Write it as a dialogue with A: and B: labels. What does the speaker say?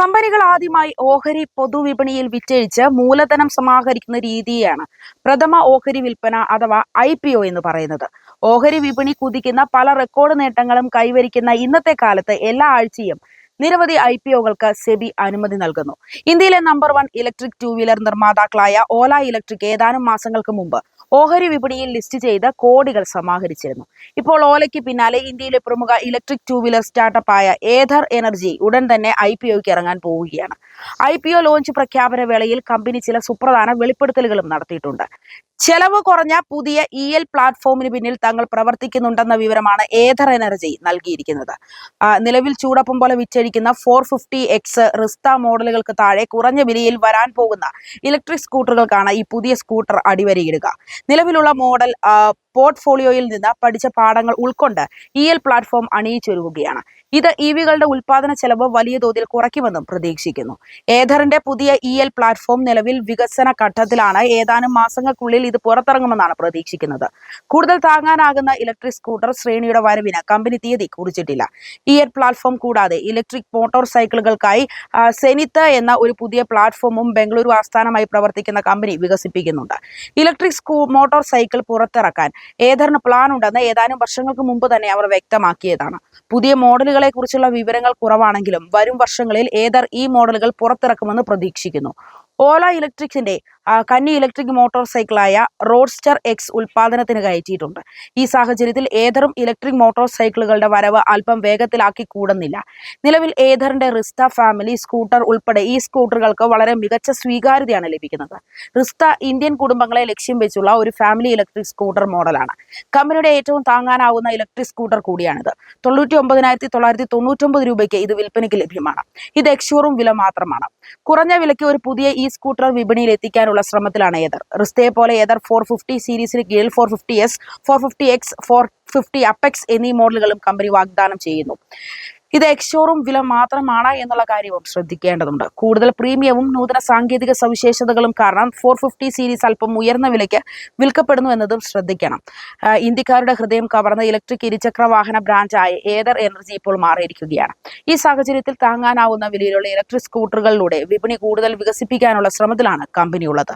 A: കമ്പനികൾ ആദ്യമായി ഓഹരി പൊതുവിപണിയിൽ വിറ്റഴിച്ച് മൂലധനം സമാഹരിക്കുന്ന രീതിയാണ് പ്രഥമ ഓഹരി വിൽപ്പന അഥവാ ഐ പി ഒ എന്ന് പറയുന്നത്. ഓഹരി വിപണി കുതിക്കുന്ന പല റെക്കോർഡ് നേട്ടങ്ങളും കൈവരിക്കുന്ന ഇന്നത്തെ കാലത്ത് എല്ലാ ആഴ്ചയും നിരവധി ഐ പി ഒകൾക്ക് സെബി അനുമതി നൽകുന്നു. ഇന്ത്യയിലെ number one electric two wheeler നിർമ്മാതാക്കളായ Ola electric ഏതാനും മാസങ്ങൾക്ക് മുമ്പ് ഓഹരി വിപണിയിൽ ലിസ്റ്റ് ചെയ്ത് കോടികൾ സമാഹരിച്ചിരുന്നു. ഇപ്പോൾ ഓലയ്ക്ക് പിന്നാലെ ഇന്ത്യയിലെ പ്രമുഖ ഇലക്ട്രിക് ടു വീലർ സ്റ്റാർട്ടപ്പ് ആയ ഏഥർ എനർജി ഉടൻ തന്നെ ഐ പി ഒക്ക് ഇറങ്ങാൻ പോവുകയാണ്. ഐ പി ഒ ലോഞ്ച് പ്രഖ്യാപന വേളയിൽ കമ്പനി ചില സുപ്രധാന വെളിപ്പെടുത്തലുകളും നടത്തിയിട്ടുണ്ട്. ചെലവ് കുറഞ്ഞ പുതിയ ഇ എൽ പ്ലാറ്റ്ഫോമിന് പിന്നിൽ തങ്ങൾ പ്രവർത്തിക്കുന്നുണ്ടെന്ന വിവരമാണ് ഏതർ എനർജി നൽകിയിരിക്കുന്നത്. നിലവിൽ ചൂടപ്പം പോലെ വിറ്റഴിക്കുന്ന ഫോർ ഫിഫ്റ്റി എക്സ് റിസ്ത മോഡലുകൾക്ക് താഴെ കുറഞ്ഞ വിലയിൽ വരാൻ പോകുന്ന ഇലക്ട്രിക് സ്കൂട്ടറുകൾക്കാണ് ഈ പുതിയ സ്കൂട്ടർ അടിവരയിടുക. നിലവിലുള്ള മോഡൽ പോർട്ട്ഫോളിയോയിൽ നിന്ന് പഠിച്ച പാഠങ്ങൾ ഉൾക്കൊണ്ട് ഇ എൽ പ്ലാറ്റ്ഫോം അണിയിച്ചൊരുങ്ങുകയാണ്. ഇത് ഇ വികളുടെ ഉൽപാദന ചെലവ് വലിയ തോതിൽ കുറയ്ക്കുമെന്നും പ്രതീക്ഷിക്കുന്നു. ഏഥറിന്റെ പുതിയ ഇ എൽ പ്ലാറ്റ്ഫോം നിലവിൽ വികസന ഘട്ടത്തിലാണ്. ഏതാനും മാസങ്ങൾക്കുള്ളിൽ ഇത് പുറത്തിറങ്ങുമെന്നാണ് പ്രതീക്ഷിക്കുന്നത്. കൂടുതൽ താങ്ങാനാകുന്ന ഇലക്ട്രിക് സ്കൂട്ടർ ശ്രേണിയുടെ വരവിന് കമ്പനി തീയതി കുറിച്ചിട്ടില്ല. ഇ എൽ പ്ലാറ്റ്ഫോം കൂടാതെ ഇലക്ട്രിക് മോട്ടോർ സൈക്കിളുകൾക്കായി സെനിത്ത് എന്ന ഒരു പുതിയ പ്ലാറ്റ്ഫോമും ബംഗളൂരു ആസ്ഥാനമായി പ്രവർത്തിക്കുന്ന കമ്പനി വികസിപ്പിക്കുന്നുണ്ട്. ഇലക്ട്രിക് മോട്ടോർ സൈക്കിൾ പുറത്തിറക്കാൻ ഏഥറിന് പ്ലാൻ ഉണ്ടെന്ന് ഏതാനും വർഷങ്ങൾക്ക് മുമ്പ് തന്നെ അവർ വ്യക്തമാക്കിയതാണ്. പുതിയ മോഡലുകളെ കുറിച്ചുള്ള വിവരങ്ങൾ കുറവാണെങ്കിലും വരും വർഷങ്ങളിൽ ഏതർ ഈ മോഡലുകൾ പുറത്തിറക്കുമെന്ന് പ്രതീക്ഷിക്കുന്നു. ഓല ഇലക്ട്രിക്സിന്റെ കന്നി ഇലക്ട്രിക് മോട്ടോർ സൈക്കിളായ റോഡ്സ്റ്റർ എക്സ് ഉൽപാദനത്തിന് കയറ്റിയിട്ടുണ്ട്. ഈ സാഹചര്യത്തിൽ ഏതറും ഇലക്ട്രിക് മോട്ടോർ സൈക്കിളുകളുടെ വരവ് അല്പം വേഗത്തിലാക്കി കൂടുന്നില്ല. നിലവിൽ ഏതറിന്റെ റിസ്ത ഫാമിലി സ്കൂട്ടർ ഉൾപ്പെടെ ഈ സ്കൂട്ടറുകൾക്ക് വളരെ മികച്ച സ്വീകാര്യതയാണ് ലഭിക്കുന്നത്. റിസ്ത ഇന്ത്യൻ കുടുംബങ്ങളെ ലക്ഷ്യം വെച്ചുള്ള ഒരു ഫാമിലി ഇലക്ട്രിക് സ്കൂട്ടർ മോഡലാണ്. കമ്പനിയുടെ ഏറ്റവും താങ്ങാനാവുന്ന ഇലക്ട്രിക് സ്കൂട്ടർ കൂടിയാണിത്. തൊണ്ണൂറ്റി ഒമ്പതിനായിരത്തി തൊള്ളായിരത്തി തൊണ്ണൂറ്റൊമ്പത് രൂപയ്ക്ക് ഇത് വിൽപ്പനയ്ക്ക് ലഭ്യമാണ്. ഇത് എക്സ്ഷോറും വില മാത്രമാണ്. കുറഞ്ഞ വിലയ്ക്ക് ഒരു പുതിയ ഈ സ്കൂട്ടർ വിപണിയിൽ എത്തിക്കാനുള്ള ശ്രമത്തിലാണ് ഏതർ. റിസ്തയെ പോലെ ഏതർ ഫോർ ഫിഫ്റ്റി സീരീസിന് കീഴിൽ four fifty S four fifty X four fifty apex എന്നീ മോഡലുകളും കമ്പനി വാഗ്ദാനം ചെയ്യുന്നു. ഇത് എക്സ്ഷോറും വില മാത്രമാണ് എന്നുള്ള കാര്യവും ശ്രദ്ധിക്കേണ്ടതുണ്ട്. കൂടുതൽ പ്രീമിയവും നൂതന സാങ്കേതിക സവിശേഷതകളും കാരണം ഫോർ ഫിഫ്റ്റി സീരീസ് അല്പം ഉയർന്ന വിലയ്ക്ക് വിൽക്കപ്പെടുന്നു എന്നതും ശ്രദ്ധിക്കണം. ഇന്ത്യക്കാരുടെ ഹൃദയം കവർന്ന ഇലക്ട്രിക് ഇരുചക്ര വാഹന ബ്രാൻഡായ ഏതർ എനർജി ഇപ്പോൾ മാറിയിരിക്കുകയാണ്. ഈ സാഹചര്യത്തിൽ താങ്ങാനാവുന്ന വിലയിലുള്ള ഇലക്ട്രിക് സ്കൂട്ടറുകളിലൂടെ വിപണി കൂടുതൽ വികസിപ്പിക്കാനുള്ള ശ്രമത്തിലാണ് കമ്പനിയുള്ളത്.